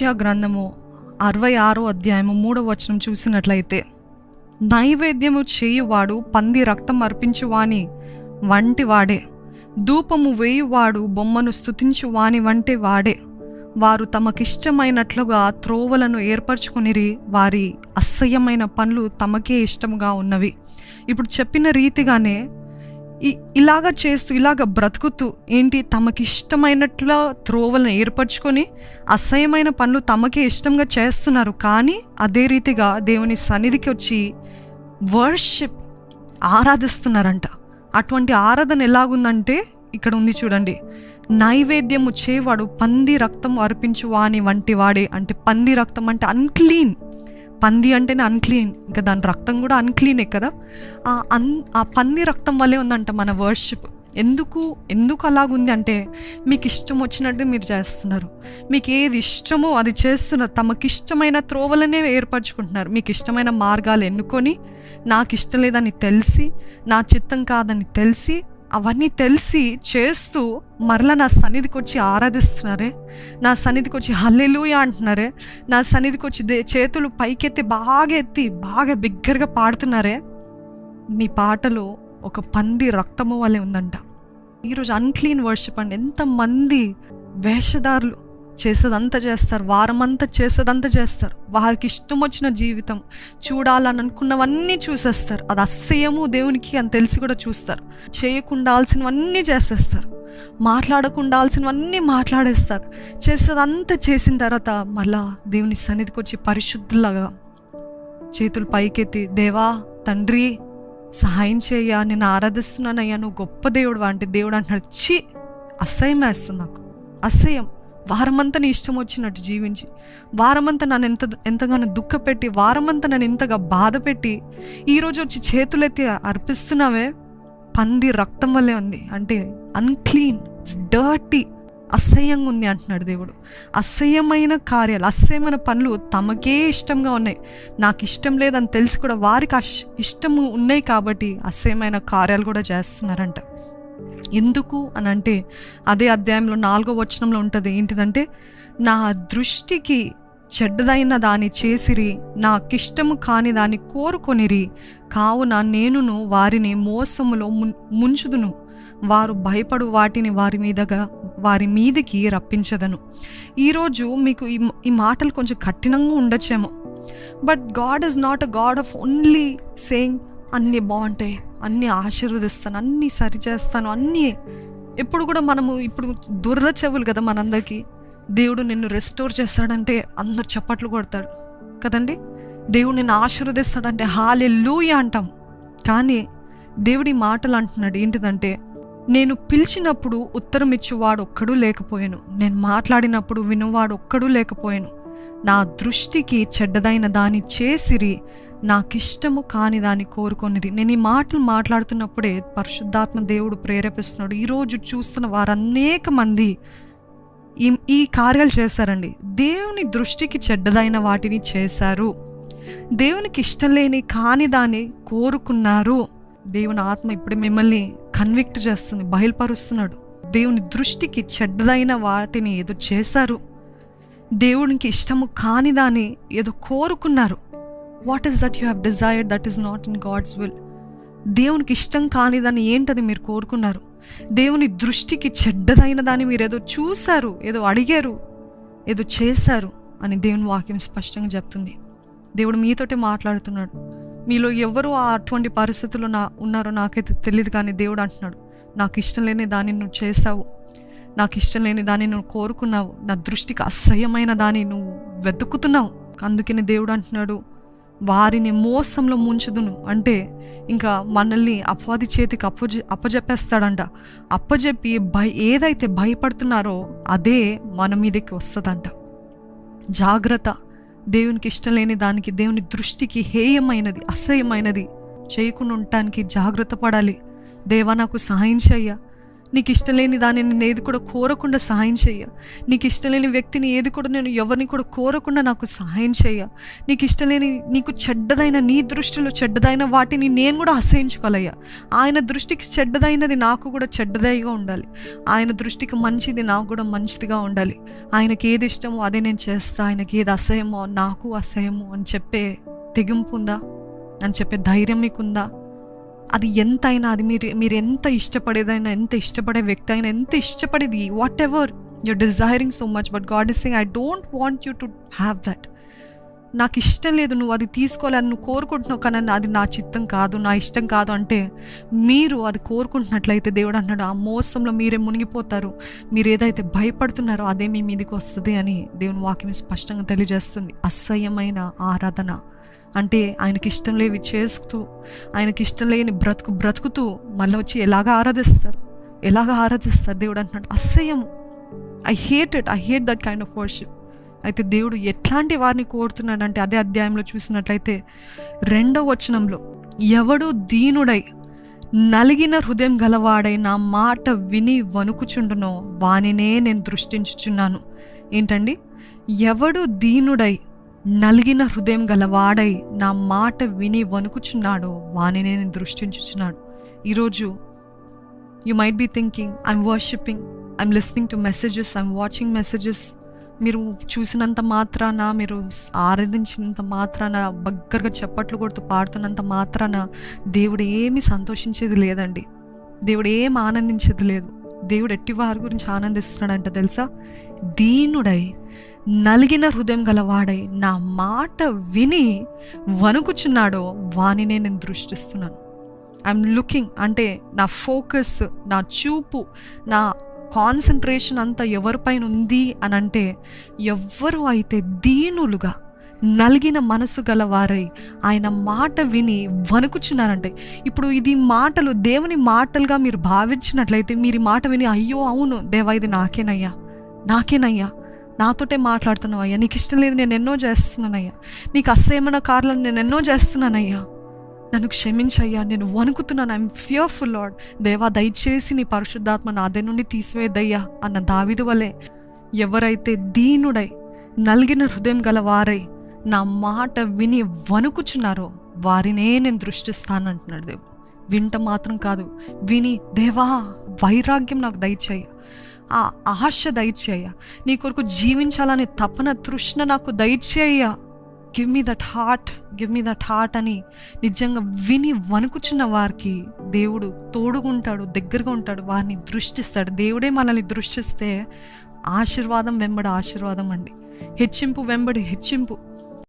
యెషయా గ్రంథము అరవై ఆరో అధ్యాయము మూడో వచనం చూసినట్లయితే నైవేద్యము చేయువాడు పంది రక్తం అర్పించువాని వంటి వాడే ధూపము వేయువాడు బొమ్మను స్తుతించు వాని వంటి వాడే. వారు తమకిష్టమైనట్లుగా త్రోవలను ఏర్పరచుకొనిరి వారి అసహ్యమైన పనులు తమకే ఇష్టముగా ఉన్నవి. ఇప్పుడు చెప్పిన రీతిగానే ఇలాగ చేస్తూ ఇలాగ బ్రతుకుతూ ఏంటి తమకిష్టమైనట్ల త్రోవలను ఏర్పరచుకొని అసహ్యమైన పనులు తమకే ఇష్టంగా చేస్తున్నారు. కానీ అదే రీతిగా దేవుని సన్నిధికి వచ్చి వర్షిప్ ఆరాధిస్తున్నారంట. అటువంటి ఆరాధన ఎలాగుందంటే ఇక్కడ ఉంది చూడండి. నైవేద్యము చేవాడు పంది రక్తం అర్పించు వాని వంటి వాడే. అంటే పంది రక్తం అంటే అన్క్లీన్. పంది అంటేనే అన్క్లీన్ ఇంకా దాని రక్తం కూడా అన్క్లీనే కదా? ఆ అన్ ఆ పంది రక్తం వల్లే ఉందంట మన వర్షిప్ ఎందుకు ఎందుకు అలాగుంది అంటే మీకు ఇష్టం వచ్చినట్టు మీరు చేస్తున్నారు. మీకు ఏది ఇష్టమో అది చేస్తున్నారు. తమకి ఇష్టమైన త్రోవలనే ఏర్పరచుకుంటున్నారు. మీకు ఇష్టమైన మార్గాలు ఎన్నుకొని నాకు ఇష్టం లేదని తెలిసి నా చిత్తం కాదని తెలిసి అవన్నీ తెలిసి చేస్తూ మరలా నా సన్నిధికి వచ్చి ఆరాధిస్తున్నారే. నా సన్నిధికి వచ్చి హల్లెలుయ అంటున్నారే. నా సన్నిధికి వచ్చి దే చేతులు పైకెత్తి బాగా ఎత్తి బాగా బిగ్గరగా పాడుతున్నారే. మీ పాటలో ఒక పంది రక్తము వలె ఉందంట. ఈరోజు అన్క్లీన్ వర్షిప్ అండి. ఎంతమంది వేషధారులు చేసేదంతా చేస్తారు వారమంతా చేసేదంతా చేస్తారు. వారికి ఇష్టం వచ్చిన జీవితం చూడాలని అనుకున్నవన్నీ చూసేస్తారు. అది అస్సయము దేవునికి అని తెలిసి కూడా చూస్తారు. చేయకుండాల్సినవన్నీ చేసేస్తారు. మాట్లాడకుండాల్సినవన్నీ మాట్లాడేస్తారు. చేసేదంతా చేసిన తర్వాత మళ్ళా దేవుని సన్నిధికి వచ్చి పరిశుద్ధులాగా చేతులు పైకెత్తి దేవా తండ్రి సహాయం చేయ నేను ఆరాధిస్తున్నానయ్యా నువ్వు గొప్ప దేవుడు అంటే దేవుడు అంటున్నాడు చి అసహ్యం వేస్తుంది నాకు. అసహ్యం. వారమంతా నీ ఇష్టం వచ్చినట్టు జీవించి వారమంతా నన్ను ఎంత ఎంతగానో దుఃఖపెట్టి వారమంతా నన్ను ఎంతగా బాధ పెట్టి ఈరోజు వచ్చి చేతులెత్తి అర్పిస్తున్నావే? పంది రక్తం వల్లే ఉంది. అంటే అన్క్లీన్ డర్టీ అసహ్యంగా ఉంది అంటున్నాడు దేవుడు. అసహ్యమైన కార్యాలు అసహ్యమైన పనులు తమకే ఇష్టంగా ఉన్నాయి. నాకు ఇష్టం లేదని తెలిసి కూడా వారికి అష్- ఇష్టము ఉన్నాయి కాబట్టి అసహ్యమైన కార్యాలు కూడా చేస్తున్నారంట. ఎందుకు అని అంటే అదే అధ్యాయంలో నాలుగో వచనంలో ఉంటుంది ఏంటిదంటే నా దృష్టికి చెడ్డదైన దాన్ని చేసిరి నాకిష్టము కాని దాన్ని కోరుకొనిరి కావున నేనును వారిని మోసములో ము ముంచుదును. వారు భయపడు వాటిని వారి మీదగా వారి మీదకి రప్పించదను. ఈరోజు మీకు ఈ ఈ మాటలు కొంచెం కఠినంగా ఉండొచ్చేమో. But God is not a God of only saying అన్నీ బాగుంటాయి. అన్నీ ఆశీర్వదిస్తాను అన్నీ సరిచేస్తాను అన్నీ. ఎప్పుడు కూడా మనము ఇప్పుడు దురద చెవులు కదా మనందరికీ. దేవుడు నిన్ను రెస్టోర్ చేస్తాడంటే అందరు చప్పట్లు కొడతాడు కదండి? దేవుడు నిన్ను ఆశీర్వదిస్తాడంటే హాలే లూయ అంటాం. కానీ దేవుడి మాటలు అంటున్నాడు ఏంటిదంటే నేను పిలిచినప్పుడు ఉత్తరం ఇచ్చేవాడు ఒక్కడూ లేకపోయాను. నేను మాట్లాడినప్పుడు వినువాడు ఒక్కడూ లేకపోయాను. నా దృష్టికి చెడ్డదైన దాన్ని చేసిరి నాకిష్టము కాని దాన్ని కోరుకొనిది నేను ఈ మాటలు మాట్లాడుతున్నప్పుడే పరిశుద్ధాత్మ దేవుడు ప్రేరేపిస్తున్నాడు. ఈరోజు చూస్తున్న వారనేక మంది ఈ ఈ కార్యాలు చేశారండి. దేవుని దృష్టికి చెడ్డదైన వాటిని చేశారు. దేవునికి ఇష్టం లేని కాని దాన్ని కోరుకున్నారు. దేవుని ఆత్మ ఇప్పుడు మిమ్మల్ని కన్విక్ట్ చేస్తుంది బయలుపరుస్తున్నాడు. దేవుని దృష్టికి చెడ్డదైన వాటిని ఏదో చేశారు. దేవునికి ఇష్టము కాని దాన్ని ఏదో కోరుకున్నారు. What is that you have desired that is not in God's will దేవునికి ఇష్టం కానిదని ఏంటది మీరు కోరుకున్నారు? దేవుని దృష్టికి చెడ్డదైన దాన్ని మీరు ఏదో చూశారు ఏదో అడిగారు ఏదో చేశారు అని దేవుని వాక్యం స్పష్టంగా చెప్తుంది. దేవుడు మీతోటే మాట్లాడుతున్నాడు. మీలో ఎవరు ఆ అటువంటి పరిస్థితుల్లో నా ఉన్నారో నాకైతే తెలియదు కానీ దేవుడు అంటున్నాడు. నాకు ఇష్టం లేని దాన్ని నువ్వు చేసావు నాకు ఇష్టం లేని దాన్ని నువ్వు కోరుకున్నావు. నా దృష్టికి అసహ్యమైన దాన్ని నువ్వు వెతుకుతున్నావు. అందుకని దేవుడు అంటున్నాడు వారిని మోసంలో ముంచుదును. అంటే ఇంకా మనల్ని అపవాది చేతికి అప్పజె అప్పజెప్పేస్తాడంట. అప్పజెప్పి భయ ఏదైతే భయపడుతున్నారో అదే మన మీదకి వస్తుందంట. జాగ్రత్త. దేవునికి ఇష్టం లేని దానికి దేవుని దృష్టికి హేయమైనది అసహ్యమైనది చేయకుండా ఉండటానికి జాగ్రత్త పడాలి. దేవా నాకు సహాయం చెయ్య. నీకు ఇష్టం లేని దాన్ని నేను ఏది కూడా కోరకుండా సహాయం చేయ. నీకు ఇష్టం లేని వ్యక్తిని ఏది కూడా నేను ఎవరిని కూడా కోరకుండా నాకు సహాయం చేయ. నీకు ఇష్టం లేని నీకు చెడ్డదైన నీ దృష్టిలో చెడ్డదైన వాటిని నేను కూడా అసహించుకోలయ్యా ఆయన దృష్టికి చెడ్డదైనది నాకు కూడా చెడ్డదైగా ఉండాలి. ఆయన దృష్టికి మంచిది నాకు కూడా మంచిదిగా ఉండాలి. ఆయనకి ఏది ఇష్టమో అదే నేను చేస్తా. ఆయనకి ఏది అసహ్యమో నాకు అసహ్యమో అని చెప్పే తెగింపు ఉందా? అని చెప్పే ధైర్యం మీకుందా అది ఎంతైనా అది మీరు మీరు ఎంత ఇష్టపడేదైనా ఎంత ఇష్టపడే వ్యక్తి అయినా ఎంత ఇష్టపడేది whatever you're desiring so much but God is saying I don't want you to have that నాకు ఇష్టం లేదు నువ్వు అది తీసుకోలేదు నువ్వు కోరుకుంటున్నావు కానీ అది నా చిత్తం కాదు నా ఇష్టం కాదు. అంటే మీరు అది కోరుకుంటున్నట్లయితే దేవుడు అన్నాడు ఆ మోసంలో మీరే మునిగిపోతారు. మీరు ఏదైతే భయపడుతున్నారో అదే మీ మీదకి వస్తుంది అని దేవుని వాక్యం స్పష్టంగా తెలియజేస్తుంది. అసహ్యమైన ఆరాధన. అంటే ఆయనకి ఇష్టం లేవి చేస్తూ ఆయనకి ఇష్టం లేని బ్రతుకు బ్రతుకుతూ మళ్ళీ వచ్చి ఎలాగ ఆరాధిస్తారు? ఎలాగ ఆరాధిస్తారు దేవుడు అంటున్నాడు? అసహ్యం I hate it I hate that kind of worship అయితే దేవుడు ఎట్లాంటి వారిని కోరుతున్నాడంటే అదే అధ్యాయంలో చూసినట్లయితే రెండవ వచనంలో ఎవడు దీనుడై నలిగిన హృదయం గలవాడై నా మాట విని వణుకుచుండునో వానినే నేను దృష్టించుచున్నాను. ఏంటండి? ఎవడు దీనుడై నలిగిన హృదయం గలవాడై నా మాట విని వణుకుచున్నాడో వాని నేను దృష్టించుచున్నాడు. ఈరోజు you might be thinking I'm worshipping I'm listening to messages I'm watching messages మీరు చూసినంత మాత్రాన మీరు ఆరాధించినంత మాత్రాన బగ్గరగా చప్పట్లు కొడుతూ పాడుతున్నంత మాత్రాన దేవుడు ఏమి సంతోషించేది లేదండి. దేవుడు ఏం ఆనందించేది లేదు. దేవుడు ఎట్టి వారి గురించి ఆనందిస్తున్నాడంట తెలుసా? దీనుడై నలిగిన హృదయం గలవాడై నా మాట విని వణుకుచున్నాడో వానినే నేను దృష్టిస్తున్నాను. ఐఎమ్ లుకింగ్ అంటే నా ఫోకస్ నా చూపు నా కాన్సన్ట్రేషన్ అంతా ఎవరిపైన ఉంది అని అంటే ఎవ్వరు అయితే దీనులుగా నలిగిన మనసు గలవారై ఆయన మాట విని వణుకుచున్నారంటే ఇప్పుడు ఇది మాటలు దేవుని మాటలుగా మీరు భావించినట్లయితే మీరు మాట విని అయ్యో అవును దేవా ఇది నాకేనయ్యా నాకేనయ్యా నాతోటే మాట్లాడుతున్నావు అయ్యా. నీకు ఇష్టం లేదు నేను ఎన్నో చేస్తున్నానయ్యా నీకు అస్సేమన్న కార్లను నేను ఎన్నో చేస్తున్నానయ్యా నన్ను క్షమించయ్యా నేను వణుకుతున్నాను. ఐఎమ్ ఫియర్ఫుల్ లాడ్ దేవా దయచేసి నీ పరిశుద్ధాత్మ నా అదే నుండి తీసివేదయ్యా అన్న దావిదు వలె ఎవరైతే దీనుడై నలిగిన హృదయం గల వారై నా మాట విని వణుకుచున్నారో వారినే నేను దృష్టిస్తానంటున్నాడు దేవుడు. వింట మాత్రం కాదు విని దేవా వైరాగ్యం నాకు దయచేయ. ఆ ఆశ దయచేయ. నీ కొరకు జీవించాలనే తపన తృష్ణ నాకు దయచేయ. Give me that heart give me that heart అని నిజంగా విని వణుకుచున్న వారికి దేవుడు తోడుగుంటాడు దగ్గరగా ఉంటాడు వారిని దృష్టిస్తాడు. దేవుడే మనల్ని దృష్టిస్తే ఆశీర్వాదం వెంబడి ఆశీర్వాదం అండి. హెచ్చింపు వెంబడి హెచ్చింపు.